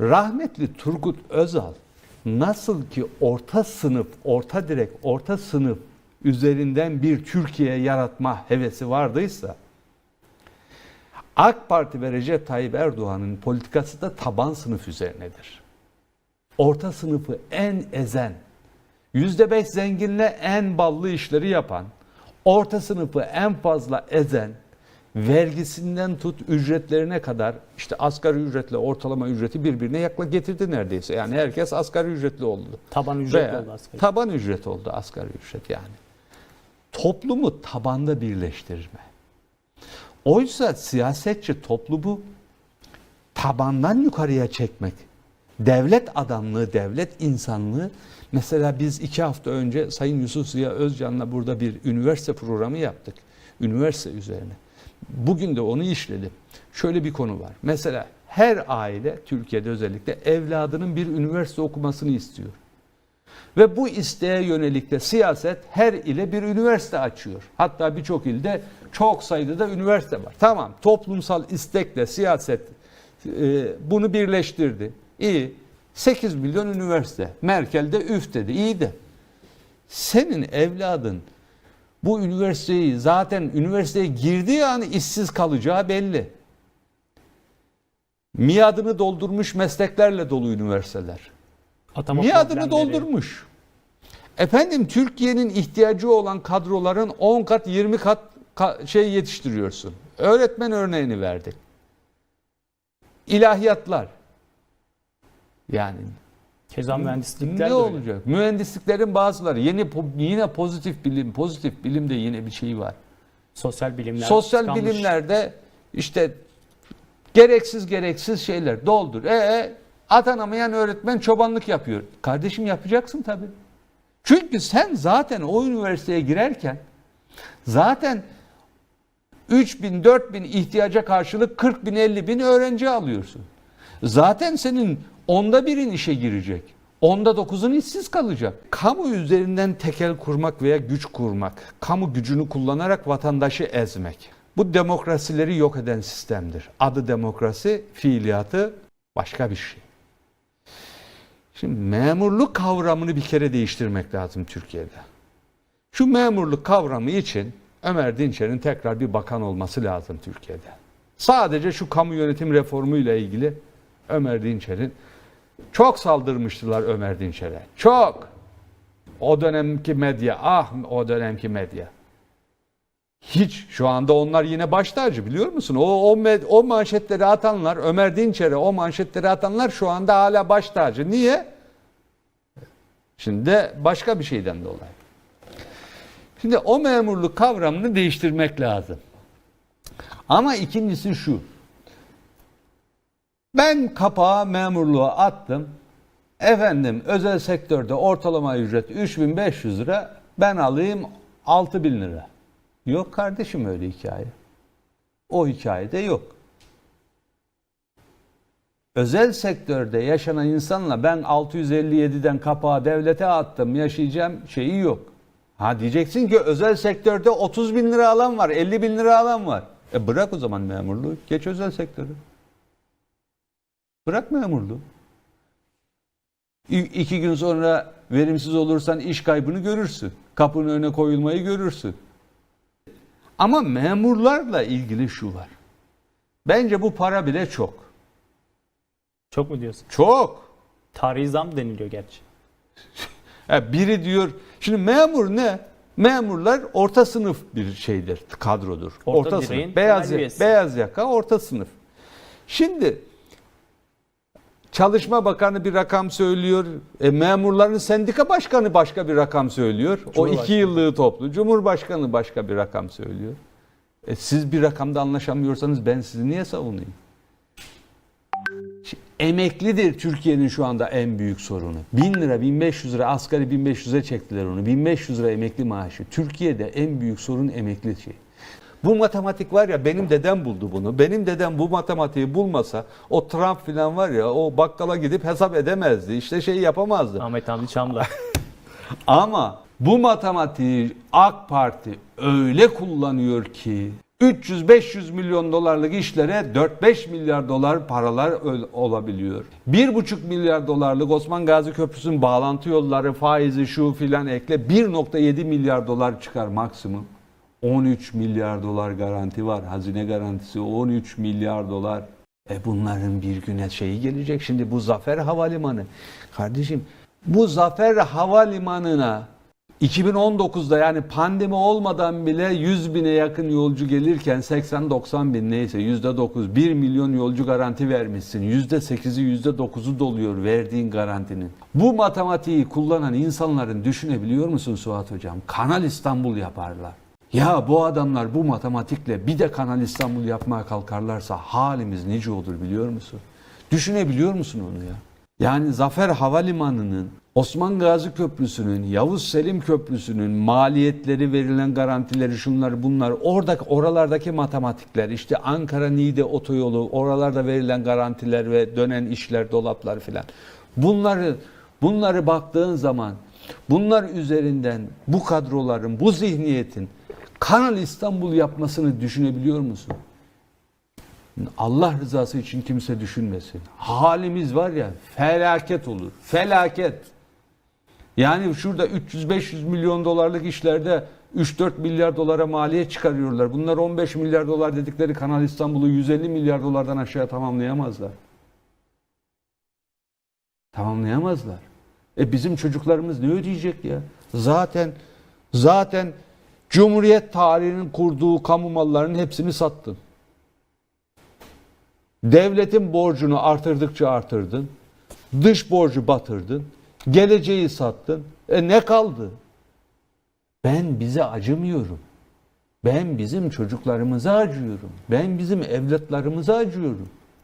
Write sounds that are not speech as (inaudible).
Rahmetli Turgut Özal nasıl ki orta sınıf, orta direk, orta sınıf üzerinden bir Türkiye yaratma hevesi vardıysa AK Parti ve Recep Tayyip Erdoğan'ın politikası da taban sınıf üzerinedir. Orta sınıfı en ezen, yüzde beş zenginle en ballı işleri yapan, orta sınıfı en fazla ezen, vergisinden tut ücretlerine kadar işte asgari ücretle ortalama ücreti birbirine yakla getirdi neredeyse. Yani herkes asgari ücretli oldu. Taban ücret Veya oldu asgari. Taban ücret oldu asgari ücret yani. Toplumu tabanda birleştirme. Oysa siyasetçi toplumu tabandan yukarıya çekmek. Devlet adamlığı, devlet insanlığı. Mesela biz iki hafta önce Sayın Yusuf Ziya Özcan'la burada bir üniversite programı yaptık. Üniversite üzerine. Bugün de onu işledim. Şöyle bir konu var. Mesela her aile Türkiye'de özellikle evladının bir üniversite okumasını istiyor. Ve bu isteğe yönelik de siyaset her ile bir üniversite açıyor. Hatta birçok ilde çok sayıda da üniversite var. Tamam toplumsal istekle siyaset e, bunu birleştirdi. İyi. 8 milyon üniversite. Merkel de üf dedi. İyi de senin evladın bu üniversiteyi zaten üniversiteye girdiği an işsiz kalacağı belli. Miadını doldurmuş mesleklerle dolu üniversiteler. Atama Miadını doldurmuş. Efendim Türkiye'nin ihtiyacı olan kadroların 10 kat 20 kat ka- şey yetiştiriyorsun. Öğretmen örneğini verdik. İlahiyatlar. Yani Keza mühendislikler ne de öyle. olacak? Mühendisliklerin bazıları yeni yine pozitif bilim, pozitif bilimde yine bir şey var. Sosyal bilimler. Sosyal tıkanmış. bilimlerde işte gereksiz gereksiz şeyler doldur. E atanamayan öğretmen çobanlık yapıyor. Kardeşim yapacaksın tabii. Çünkü sen zaten o üniversiteye girerken zaten 3 bin, 4 bin ihtiyaca karşılık 40 bin, 50 bin öğrenci alıyorsun. Zaten senin onda birin işe girecek. Onda dokuzun işsiz kalacak. Kamu üzerinden tekel kurmak veya güç kurmak, kamu gücünü kullanarak vatandaşı ezmek. Bu demokrasileri yok eden sistemdir. Adı demokrasi, fiiliyatı başka bir şey. Şimdi memurluk kavramını bir kere değiştirmek lazım Türkiye'de. Şu memurluk kavramı için Ömer Dinçer'in tekrar bir bakan olması lazım Türkiye'de. Sadece şu kamu yönetim reformu ile ilgili Ömer Dinçer'in çok saldırmıştılar Ömer Dinçer'e. Çok. O dönemki medya, ah o dönemki medya. Hiç şu anda onlar yine baş tacı biliyor musun? O o, med- o manşetleri atanlar, Ömer Dinçer'e o manşetleri atanlar şu anda hala baş tacı. Niye? Şimdi başka bir şeyden dolayı. Şimdi o memurluk kavramını değiştirmek lazım. Ama ikincisi şu. Ben kapağa memurluğa attım. Efendim özel sektörde ortalama ücret 3500 lira. Ben alayım 6000 lira. Yok kardeşim öyle hikaye. O hikayede yok. Özel sektörde yaşanan insanla ben 657'den kapağı devlete attım yaşayacağım şeyi yok. Ha diyeceksin ki özel sektörde 30 bin lira alan var, 50 bin lira alan var. E bırak o zaman memurluğu, geç özel sektörü. Bırak memurluğu. İki gün sonra verimsiz olursan iş kaybını görürsün. Kapının önüne koyulmayı görürsün. Ama memurlarla ilgili şu var. Bence bu para bile çok. Çok mu diyorsun? Çok. Tarihi zam deniliyor gerçi. (laughs) Biri diyor, şimdi memur ne? Memurlar orta sınıf bir şeydir, kadrodur. Orta direğin sınıf. Beyaz, yaka, beyaz yaka orta sınıf. Şimdi Çalışma Bakanı bir rakam söylüyor. E, memurların sendika başkanı başka bir rakam söylüyor. O iki yıllığı toplu. Cumhurbaşkanı başka bir rakam söylüyor. E, siz bir rakamda anlaşamıyorsanız ben sizi niye savunayım? Şimdi Emeklidir Türkiye'nin şu anda en büyük sorunu. 1000 lira, 1500 lira, asgari 1500'e çektiler onu. 1500 lira emekli maaşı. Türkiye'de en büyük sorun emekli şey. Bu matematik var ya benim dedem buldu bunu. Benim dedem bu matematiği bulmasa o Trump falan var ya o bakkala gidip hesap edemezdi. İşte şey yapamazdı. Ahmet Hamdi Çamlar. (laughs) Ama bu matematiği AK Parti öyle kullanıyor ki 300-500 milyon dolarlık işlere 4-5 milyar dolar paralar olabiliyor. 1,5 milyar dolarlık Osman Gazi Köprüsü'nün bağlantı yolları, faizi şu filan ekle 1.7 milyar dolar çıkar maksimum. 13 milyar dolar garanti var. Hazine garantisi 13 milyar dolar. E bunların bir güne şeyi gelecek. Şimdi bu Zafer Havalimanı. Kardeşim bu Zafer Havalimanı'na 2019'da yani pandemi olmadan bile 100 bine yakın yolcu gelirken 80-90 bin neyse %9 1 milyon yolcu garanti vermişsin. %8'i %9'u doluyor verdiğin garantinin. Bu matematiği kullanan insanların düşünebiliyor musun Suat Hocam? Kanal İstanbul yaparlar. Ya bu adamlar bu matematikle bir de Kanal İstanbul yapmaya kalkarlarsa halimiz nice olur biliyor musun? Düşünebiliyor musun onu ya? Yani Zafer Havalimanı'nın, Osman Gazi Köprüsü'nün, Yavuz Selim Köprüsü'nün maliyetleri, verilen garantileri, şunlar bunlar, oradaki oralardaki matematikler, işte Ankara Niğde otoyolu, oralarda verilen garantiler ve dönen işler, dolaplar filan. Bunları bunları baktığın zaman bunlar üzerinden bu kadroların, bu zihniyetin Kanal İstanbul yapmasını düşünebiliyor musun? Allah rızası için kimse düşünmesin. Halimiz var ya felaket olur. Felaket. Yani şurada 300-500 milyon dolarlık işlerde 3-4 milyar dolara maliyet çıkarıyorlar. Bunlar 15 milyar dolar dedikleri Kanal İstanbul'u 150 milyar dolardan aşağı tamamlayamazlar. Tamamlayamazlar. E bizim çocuklarımız ne ödeyecek ya? Zaten zaten Cumhuriyet tarihinin kurduğu kamu mallarının hepsini sattın. Devletin borcunu artırdıkça artırdın. Dış borcu batırdın. Geleceği sattın. E ne kaldı? Ben bize acımıyorum. Ben bizim çocuklarımıza acıyorum. Ben bizim evlatlarımıza acıyorum.